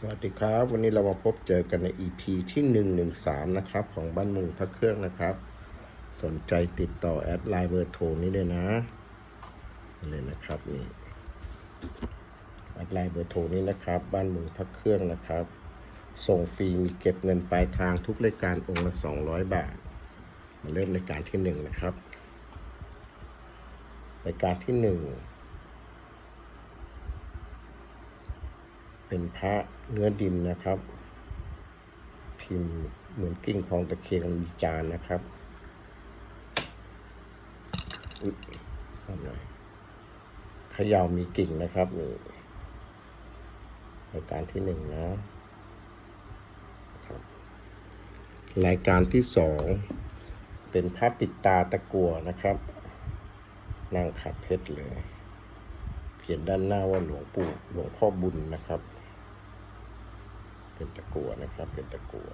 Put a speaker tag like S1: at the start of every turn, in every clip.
S1: สวัสดีครับ วันนี้เรามาพบเจอกันใน EP ที่ 113 นะครับ ของบ้านมืองพระเครื่องนะครับ สนใจติดต่อแอดไลน์เบอร์โทรนี้เลยนะเลยนะครับนี่แอดไลน์เบอร์โทรนี้นะครับ บ้านมืองพระเครื่องนะครับ ส่งฟรีมีเก็บเงินปลายทางทุกรายการองค์ละ 200 บาท มาเริ่มรายการที่ 1 นะครับรายการที่ 1 เป็นพระเนื้อดินนะครับ พิมพ์เหมือนกิ้งของตะเคียนมีจานนะครับอุ๊ยสั่นหน่อยขย่ามีกิ่งนะครับนี่รายการที่หนึ่งนะครับ รายการที่สองเป็นพระปิดตาตะกัวนะครับนางขัดเพชรเลย เขียนด้านหน้าว่าหลวงปู่หลวงพ่อบุญนะครับ เป็นตะกัวนะครับ เป็นตะกัว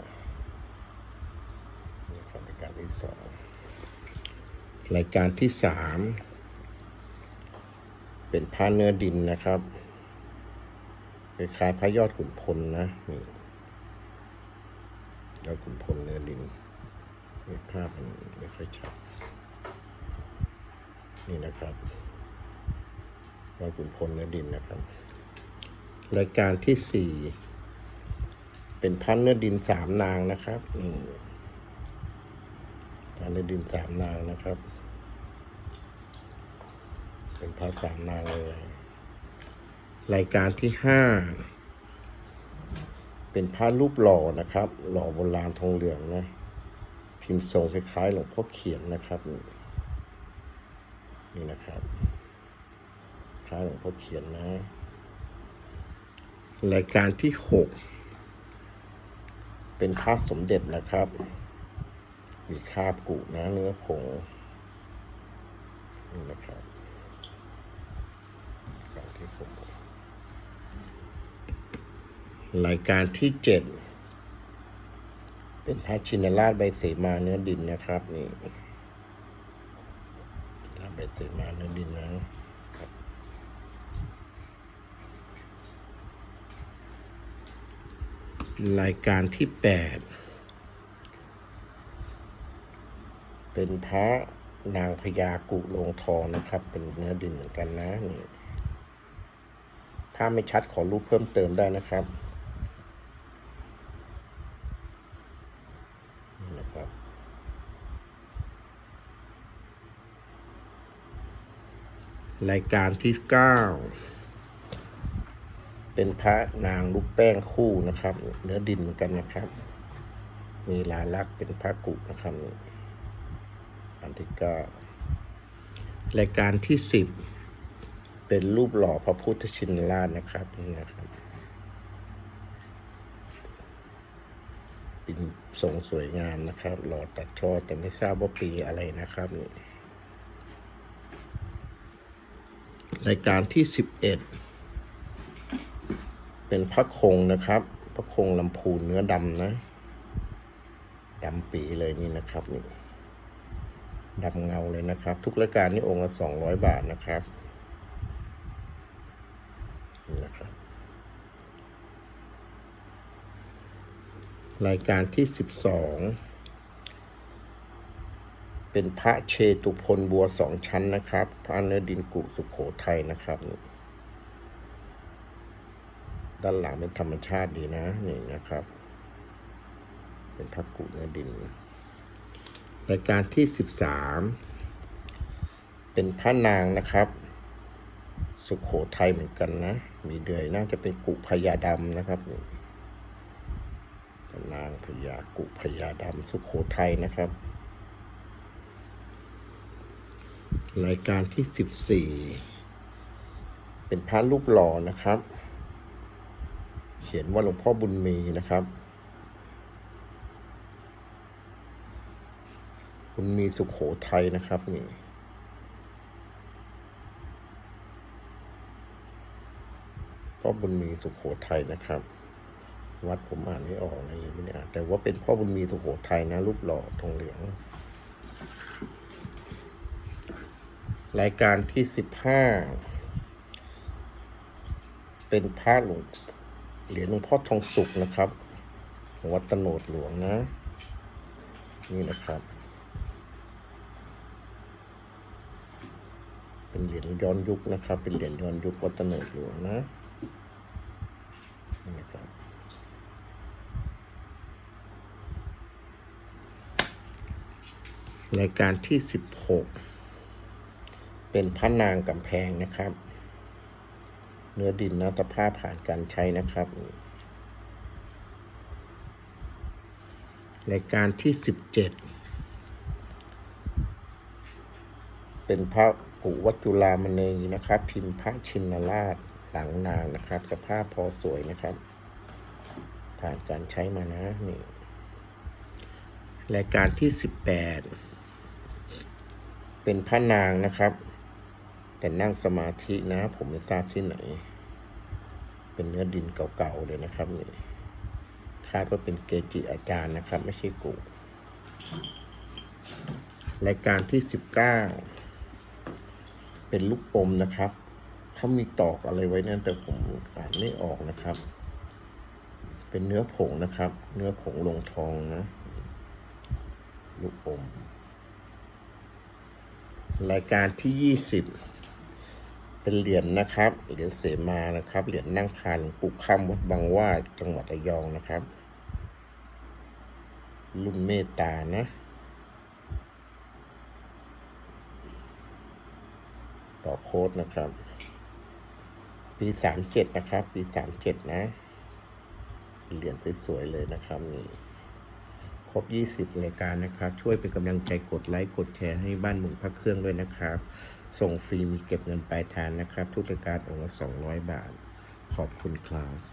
S1: นี่ครับรายการที่สองรายการที่สามเป็นผ้าเนื้อดินนะครับคล้ายๆพระยอดขุนพลนะนี่ยอดขุนพลเนื้อดินนี่ภาพมันไม่ค่อยชัดนี่นะครับยอดขุนพลเนื้อดินนะครับ รายการที่สี่ เป็นพันเนื้อดินสามนางนะครับนี่พันเนื้อดินสามนางนะครับ เป็นพระสามนางเลย รายการที่ห้าเป็นพระรูปหล่อนะครับ หล่อโบราณทองเหลืองนะ พิมพ์ทรงคล้ายๆหลวงพ่อเขียนนะครับ นี่นี่นะครับคล้ายหลวงพ่อเขียนนะ รายการที่หก เป็นพระสมเด็จนะครับ มีคาบกุนะเนื้อผงนี่นะครับรายการที่หกรายการที่เจ็ดเป็นพระชินราชใบเสมาเนื้อดินนะครับ นี่ใบเสมาเนื้อดินนะ รายการที่แปดเป็นพระนางพญากุลงทองนะครับ เป็นเนื้อดินเหมือนกันนะนี่ถ้าไม่ชัดขอรูปเพิ่มเติมได้นะครับนี่นะครับ รายการที่เก้า เป็นพระนางลูกแป้งคู่นะครับ เนื้อดินเหมือนกันนะครับ มีลายลักษณ์เป็นพระกุนะครับอันที่เก้ารายการที่สิบเป็นรูปหล่อพระพุทธชินราชนะครับนี่นะครับเป็นทรงสวยงามนะครับ หล่อตัดช่อแต่ไม่ทราบว่าปีอะไรนะครับนี่รายการที่สิบเอ็ด เป็นพระคงนะครับ พระคงลำพูนเนื้อดำนะดำปีเลยนี่นะครับนี่ดำเงาเลยนะครับ ทุกรายการนี่องค์ละสองร้อยบาทนะครับนี่นะครับ รายการที่สิบสองเป็นพระเชตุพนบัวสองชั้นนะครับ พระเนื้อดินกุสุขโขทัยนะครับนี่ ด้านหลังเป็นธรรมชาติดีนะ นี่นะครับ เป็นพักกุเนื้อดินรายการที่สิบสามเป็นพระนางนะครับ สุขโขทัยเหมือนกันนะ มีเดือยน่าจะเป็นกุพญาดำนะครับนางพญากุพญาดำสุขโขทัยนะครับ รายการที่สิบสี่เป็นพระรูปหล่อนะครับ ขียนว่าหลวงพ่อบุญมีนะครับ บุญมีสุขโขทัยนะครับนี่พ่อบุญมีสุขโขทัยนะครับ วัดผมอ่านไม่ออกนะยังไม่ได้อ่านแต่ว่าเป็นพ่อบุญมีสุขโขทัยนะ รูปหล่อทองเหลือง รายการที่สิบห้าเป็นพระหลวง เหรียญหลวงพ่อทองสุกนะครับของวัดตโนดหลวงนะ นี่นะครับ เป็นเหรียญย้อนยุคนะครับ เป็นเหรียญย้อนยุควัดตโนดหลวงนะนี่นะครับรายการที่สิบหกเป็นพระนางกำแพงนะครับ เนื้อดินนะตะภาพผ่านการใช้นะครับ รายการที่สิบเจ็ดเป็นพระผูวัจจุลามณีนะครับ พิมพ์พระชินราชหลังนางนะครับ สภาพพอสวยนะครับ ผ่านการใช้มานะนี่รายการที่สิบแปดเป็นพระนางนะครับ แต่นั่งสมาธินะ ผมไม่ทราบที่ไหน เป็นเนื้อดินเก่าๆเลยนะครับนี่คาดว่าเป็นเกจิอาจารย์นะครับ ไม่ใช่กูรายการที่สิบเก้าเป็นลูกอมนะครับเขามีตอกอะไรไว้นั่นแต่ผมอ่านไม่ออกนะครับ เป็นเนื้อผงนะครับ เนื้อผงลงทองนะ ลูกอม รายการที่ยี่สิบ เป็นเหรียญนะครับ เหรียญเสมานะครับ เหรียญนั่งคานหลวงปู่คำวัดบางว่าจังหวัดระยองนะครับ รุ่นเมตตานะต่อโค้ดนะครับ ปีสามเจ็ดนะครับ ปีสามเจ็ดนะ เหรียญสวยๆเลยนะครับนี่ครบ 20รายการนะครับ ช่วยเป็นกำลังใจกดไลค์ กดแชร์ให้บ้านหมุนพระเครื่องด้วยนะครับ ส่งฟรีมีเก็บเงินปลายทางนะครับ ทุกรายการองค์ละ200 บาท ขอบคุณครับ